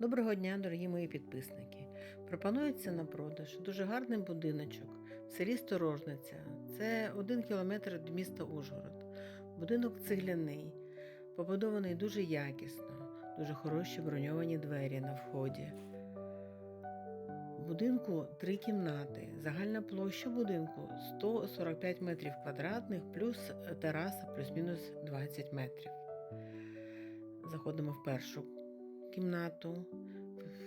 Доброго дня, дорогі мої підписники. Пропонується на продаж дуже гарний будиночок в селі Сторожниця. Це один кілометр від міста Ужгород. Будинок цегляний, побудований дуже якісно, дуже хороші броньовані двері на вході. В будинку три кімнати. Загальна площа будинку 145 метрів квадратних, плюс тераса, плюс-мінус 20 метрів. Заходимо в першу кімнату.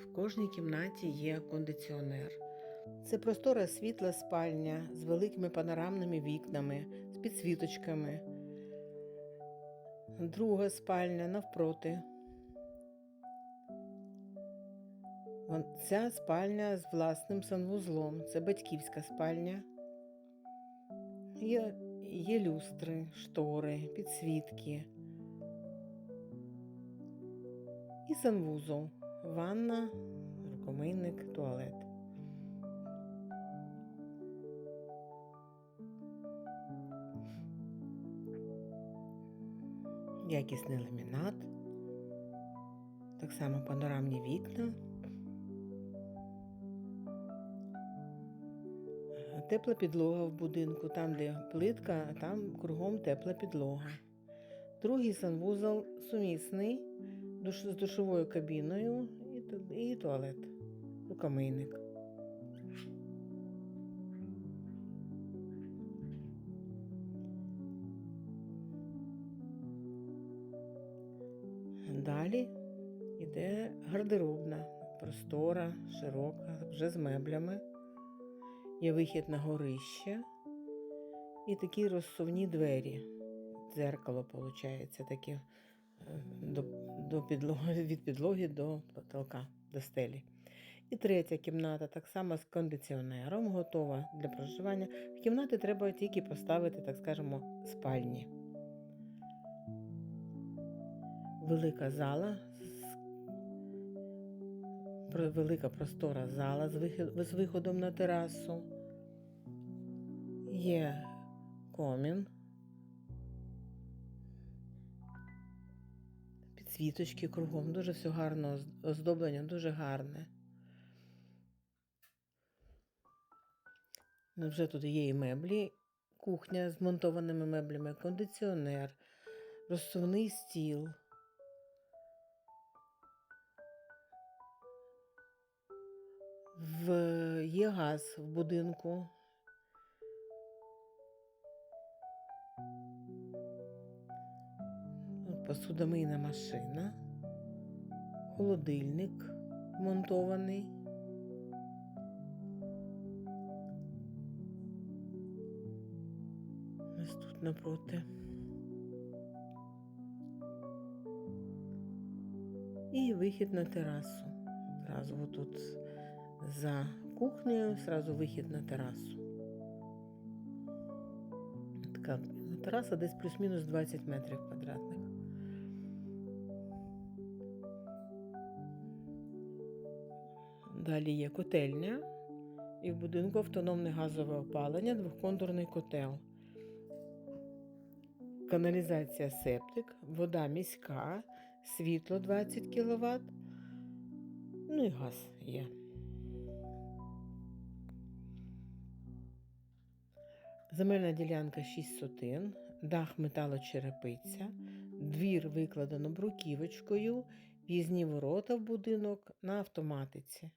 В кожній кімнаті є кондиціонер. Це простора світла спальня з великими панорамними вікнами, з підсвіточками. Друга спальня навпроти. Ця спальня з власним санвузлом. Це батьківська спальня. Є, є люстри, штори, підсвітки. І санвузол, ванна, рукомийник, туалет. Якісний ламінат. Так само панорамні вікна. Тепла підлога в будинку, там, де плитка, там кругом тепла підлога. Другий санвузол сумісний душ, з душовою кабіною і, і туалет, рукомийник. Далі йде гардеробна, простора, широка, вже з меблями. Є вихід на горище і такі розсувні двері. Дзеркало, виходить, таке до, до підлоги, від підлоги до потолка, до стелі. І третя кімната, так само з кондиціонером, готова для проживання. В кімнати треба тільки поставити, так скажемо, спальні. Велика зала, велика простора зала з виходом на терасу. Є комін. Підсвіточки кругом, дуже все гарно, оздоблення дуже гарне. Ну, Вже тут є і меблі, кухня з монтованими меблями, кондиціонер, розсувний стіл. В... Є газ в будинку. Посудомийна машина, холодильник монтований. Ось тут напроти. І вихід на терасу. Зразу тут за кухнею, зразу вихід на терасу. Така тераса десь плюс-мінус 20 метрів квадратних. Далі є котельня і в будинку автономне газове опалення, двохконтурний котел. Каналізація септик, вода міська, світло 20 кВт. Ну і газ є. Земельна ділянка 6 сотин, дах металочерепиця, двір викладено бруківочкою, в'їзні ворота в будинок на автоматиці.